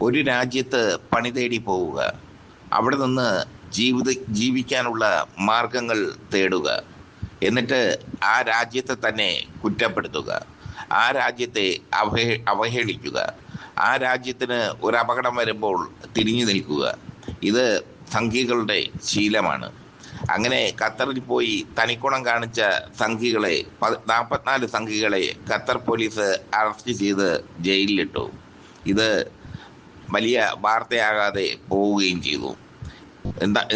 ഒരു രാജ്യത്ത് പണി തേടി പോവുക. അവിടെ നിന്ന് ജീവിത ജീവിക്കാനുള്ള മാർഗങ്ങൾ തേടുക. എന്നിട്ട് ആ രാജ്യത്തെ തന്നെ കുറ്റപ്പെടുത്തുക. ആ രാജ്യത്തെ അവഹേ അവഹേളിക്കുക. ആ രാജ്യത്തിന് ഒരു അപകടം വരുമ്പോൾ തിരിഞ്ഞു നിൽക്കുക. ഇത് സംഘികളുടെ ശീലമാണ്. അങ്ങനെ ഖത്തറിൽ പോയി തനിക്കുണം കാണിച്ച സംഘികളെ നാൽപ്പത്തിനാല് സംഘികളെ ഖത്തർ പോലീസ് അറസ്റ്റ് ചെയ്ത് ജയിലിലിട്ടു. ഇത് വലിയ വാർത്തയാകാതെ പോവുകയും ചെയ്തു. എന്താ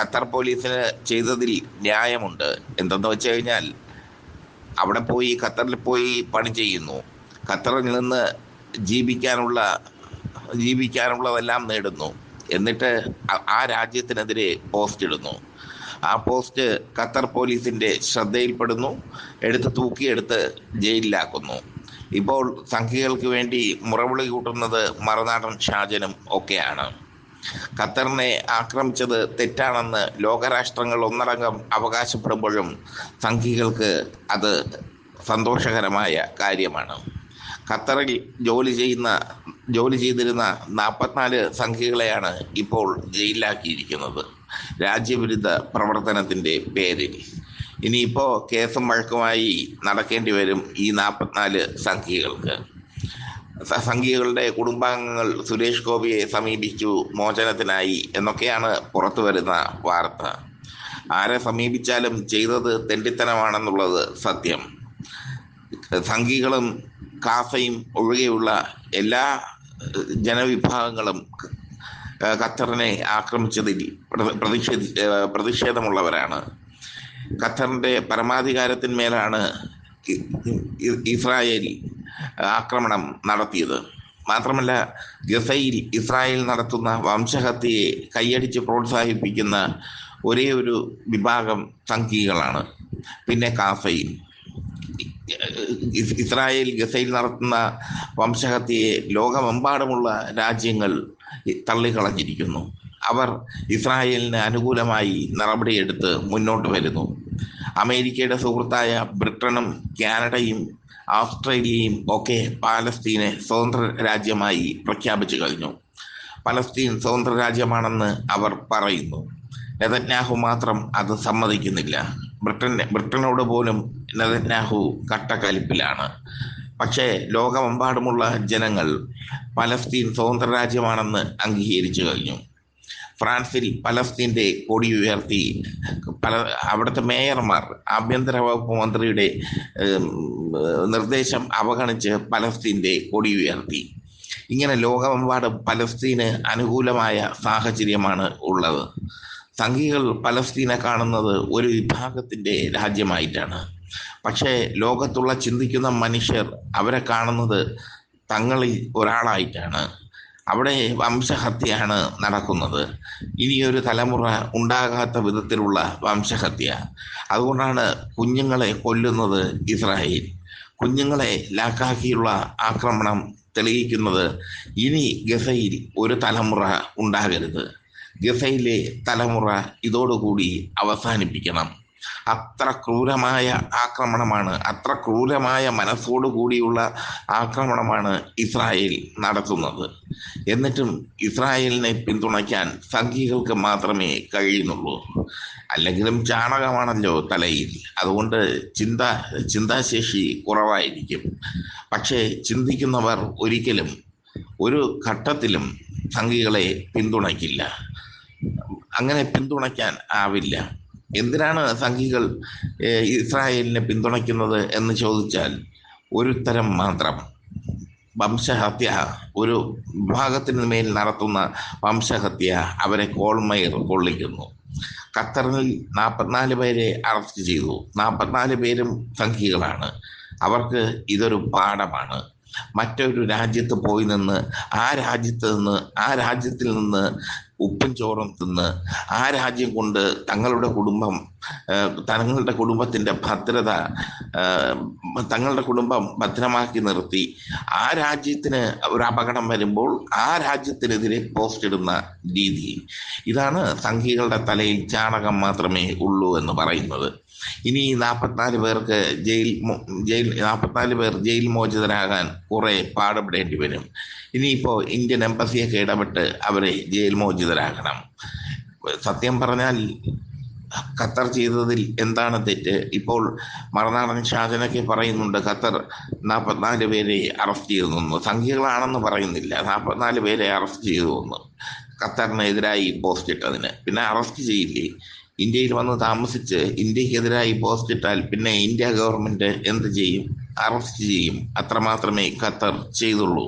ഖത്തർ പോലീസിന് ചെയ്തതിൽ ന്യായമുണ്ട്. എന്തെന്ന് വെച്ച് കഴിഞ്ഞാൽ അവിടെ പോയി ഖത്തറിൽ പോയി പണി ചെയ്യുന്നു. ഖത്തറിൽ നിന്ന് ജീവിക്കാനുള്ള ജീവിക്കാനുള്ളതെല്ലാം നേടുന്നു. എന്നിട്ട് ആ- രാജ്യത്തിനെതിരെ പോസ്റ്റ് ഇടുന്നു. ആ പോസ്റ്റ് ഖത്തർ പോലീസിന്റെ ശ്രദ്ധയിൽപ്പെടുന്നു. എടുത്ത് തൂക്കിയെടുത്ത് ജയിലിലാക്കുന്നു. ഇപ്പോൾ സംഖ്യകൾക്ക് വേണ്ടി മുറവിളി കൂട്ടുന്നത് മറുനാടൻ ഷാജനും ഒക്കെയാണ്. ഖത്തറിനെ ആക്രമിച്ചത് തെറ്റാണെന്ന് ലോകരാഷ്ട്രങ്ങൾ ഒന്നടങ്കം അവകാശപ്പെടുമ്പോഴും സംഖ്യകൾക്ക് അത് സന്തോഷകരമായ കാര്യമാണ്. ഖത്തറിൽ ജോലി ചെയ്യുന്ന ജോലി ചെയ്തിരുന്ന നാൽപ്പത്തിനാല് സംഖ്യകളെയാണ് ഇപ്പോൾ ജയിലിലാക്കിയിരിക്കുന്നത്. രാജ്യവിരുദ്ധ പ്രവർത്തനത്തിന്റെ പേരിൽ. ഇനിയിപ്പോൾ കേസും വഴക്കുമായി നടക്കേണ്ടി വരും ഈ നാൽപ്പത്തിനാല് സംഖ്യകൾക്ക് സംഘികളുടെ കുടുംബാംഗങ്ങൾ സുരേഷ് ഗോപിയെ സമീപിച്ചു മോചനത്തിനായി എന്നൊക്കെയാണ് പുറത്തു വരുന്ന വാർത്ത. ആരെ സമീപിച്ചാലും ചെയ്തത് തെണ്ടിത്തനമാണെന്നുള്ളത് സത്യം. സംഘികളും കാഫയും ഒഴികെയുള്ള എല്ലാ ജനവിഭാഗങ്ങളും ഖത്തറിനെ ആക്രമിച്ചതിൽ പ്രതിഷേധി പ്രതിഷേധമുള്ളവരാണ്. ഖത്തറിന്റെ പരമാധികാരത്തിന്മേലാണ് ഇസ്രായേൽ ആക്രമണം നടത്തിയത്. മാത്രമല്ല ഗസയിൽ ഇസ്രായേൽ നടത്തുന്ന വംശഹത്യയെ കൈയടിച്ച് പ്രോത്സാഹിപ്പിക്കുന്ന ഒരേ ഒരു വിഭാഗം സംഘികളാണ്. പിന്നെ കാസയിൽ ഇസ്രായേൽ ഗസയിൽ നടത്തുന്ന വംശഹത്യയെ ലോകമെമ്പാടുമുള്ള രാജ്യങ്ങൾ തള്ളിക്കളഞ്ഞിരിക്കുന്നു. അവർ ഇസ്രായേലിന് അനുകൂലമായി നടപടിയെടുത്ത് മുന്നോട്ട് വരുന്നു. അമേരിക്കയുടെ സുഹൃത്തായ ബ്രിട്ടനും കാനഡയും ഓസ്ട്രേലിയയും ഒക്കെ പാലസ്തീനെ സ്വതന്ത്ര രാജ്യമായി പ്രഖ്യാപിച്ചു കഴിഞ്ഞു. പലസ്തീൻ സ്വതന്ത്ര രാജ്യമാണെന്ന് അവർ പറയുന്നു. നെതന്യാഹു മാത്രം അത് സമ്മതിക്കുന്നില്ല. ബ്രിട്ടൻ ബ്രിട്ടനോട് പോലും നെതന്യാഹു കട്ടക്കലിപ്പിലാണ്. പക്ഷേ ലോകമെമ്പാടുമുള്ള ജനങ്ങൾ പലസ്തീൻ സ്വതന്ത്ര രാജ്യമാണെന്ന് അംഗീകരിച്ചു കഴിഞ്ഞു. ഫ്രാൻസിൽ പലസ്തീന്റെ കൊടി ഉയർത്തി പല അവിടുത്തെ മേയർമാർ ആഭ്യന്തര വകുപ്പ് മന്ത്രിയുടെ നിർദ്ദേശം അവഗണിച്ച് പലസ്തീന്റെ കൊടി ഉയർത്തി. ഇങ്ങനെ ലോകമെമ്പാടും പലസ്തീന് അനുകൂലമായ സാഹചര്യമാണ് ഉള്ളത്. സംഘികൾ പലസ്തീനെ കാണുന്നത് ഒരു വിഭാഗത്തിന്റെ രാജ്യമായിട്ടാണ്. പക്ഷേ ലോകത്തുള്ള ചിന്തിക്കുന്ന മനുഷ്യർ അവരെ കാണുന്നത് തങ്ങളിൽ ഒരാളായിട്ടാണ്. അവിടെ വംശഹത്യയാണ് നടക്കുന്നത്. ഇനിയൊരു തലമുറ ഉണ്ടാകാത്ത വിധത്തിലുള്ള വംശഹത്യ. അതുകൊണ്ടാണ് കുഞ്ഞുങ്ങളെ കൊല്ലുന്നത് ഇസ്രായേൽ. കുഞ്ഞുങ്ങളെ ലാക്കാക്കിയുള്ള ആക്രമണം തെളിയിക്കുന്നത് ഇനി ഗസയിൽ ഒരു തലമുറ ഉണ്ടാകരുത്. ഗസയിലെ തലമുറ ഇതോടുകൂടി അവസാനിപ്പിക്കണം. അത്ര ക്രൂരമായ ആക്രമണമാണ്. അത്ര ക്രൂരമായ മനസ്സോടുകൂടിയുള്ള ആക്രമണമാണ് ഇസ്രായേൽ നടത്തുന്നത്. എന്നിട്ടും ഇസ്രായേലിനെ പിന്തുണയ്ക്കാൻ സംഘികൾക്ക് മാത്രമേ കഴിയുന്നുള്ളൂ. അല്ലെങ്കിലും ചാണകമാണല്ലോ തലയിൽ. അതുകൊണ്ട് ചിന്ത ചിന്താശേഷി കുറവായിരിക്കും. പക്ഷേ ചിന്തിക്കുന്നവർ ഒരിക്കലും ഒരു ഘട്ടത്തിലും സംഘികളെ പിന്തുണയ്ക്കില്ല. അങ്ങനെ പിന്തുണയ്ക്കാൻ ആവില്ല. എന്തിനാണ് സംഘികൾ ഇസ്രായേലിനെ പിന്തുണയ്ക്കുന്നത് എന്ന് ചോദിച്ചാൽ ഒരു തരം മാത്രം. വംശഹത്യ ഒരു വിഭാഗത്തിന് മേൽ നടത്തുന്ന വംശഹത്യ അവരെ കോൾമയർ കൊള്ളിക്കുന്നു. ഖത്തറിൽ നാൽപ്പത്തിനാല് പേരെ അറസ്റ്റ് ചെയ്തു. നാൽപ്പത്തിനാല് പേരും സംഘികളാണ് അവർക്ക് ഇതൊരു പാഠമാണ്. മറ്റൊരു രാജ്യത്ത് പോയി നിന്ന് ആ രാജ്യത്ത് നിന്ന് ആ രാജ്യത്തിൽ നിന്ന് ഉപ്പും ചോറും തിന്ന് ആ രാജ്യം കൊണ്ട് തങ്ങളുടെ കുടുംബം തങ്ങളുടെ കുടുംബത്തിന്റെ ഭദ്രത തങ്ങളുടെ കുടുംബം ഭദ്രമാക്കി നിർത്തി ആ രാജ്യത്തിന് ഒരു അപകടം വരുമ്പോൾ ആ രാജ്യത്തിനെതിരെ പോസ്റ്റ് ഇടുന്ന രീതി. ഇതാണ് സംഘികളുടെ തലയിൽ ചാണകം മാത്രമേ ഉള്ളൂ എന്ന് പറയുന്നത്. ഇനി നാൽപ്പത്തിനാല് പേർക്ക് ജയിൽ ജയിൽ നാൽപ്പത്തിനാല് പേർ ജയിൽ മോചിതരാകാൻ കുറെ പാടുപെടേണ്ടി വരും. ഇനിയിപ്പോൾ ഇന്ത്യൻ എംബസിയൊക്കെ ഇടപെട്ട് അവരെ ജയിൽ മോചിതരാക്കണം. സത്യം പറഞ്ഞാൽ ഖത്തർ ചെയ്തതിൽ എന്താണ് തെറ്റ്? ഇപ്പോൾ മറുനാടൻ ഷാജനൊക്കെ പറയുന്നുണ്ട് ഖത്തർ നാൽപ്പത്തിനാല് പേരെ അറസ്റ്റ് ചെയ്തു എന്ന്. സംഖ്യകളാണെന്ന് പറയുന്നില്ല. നാൽപ്പത്തിനാല് പേരെ അറസ്റ്റ് ചെയ്തു എന്ന്. ഖത്തറിനെതിരായി പോസ്റ്റ് ഇട്ടതിന്. പിന്നെ അറസ്റ്റ് ചെയ്യില്ലേ? ഇന്ത്യയിൽ വന്ന് താമസിച്ച് ഇന്ത്യക്കെതിരായി പോസ്റ്റ് ഇട്ടാൽ പിന്നെ ഇന്ത്യ ഗവൺമെന്റ് എന്ത് ചെയ്യും? അറസ്റ്റ് ചെയ്യും. അത്രമാത്രമേ ഖത്തർ ചെയ്തുള്ളൂ.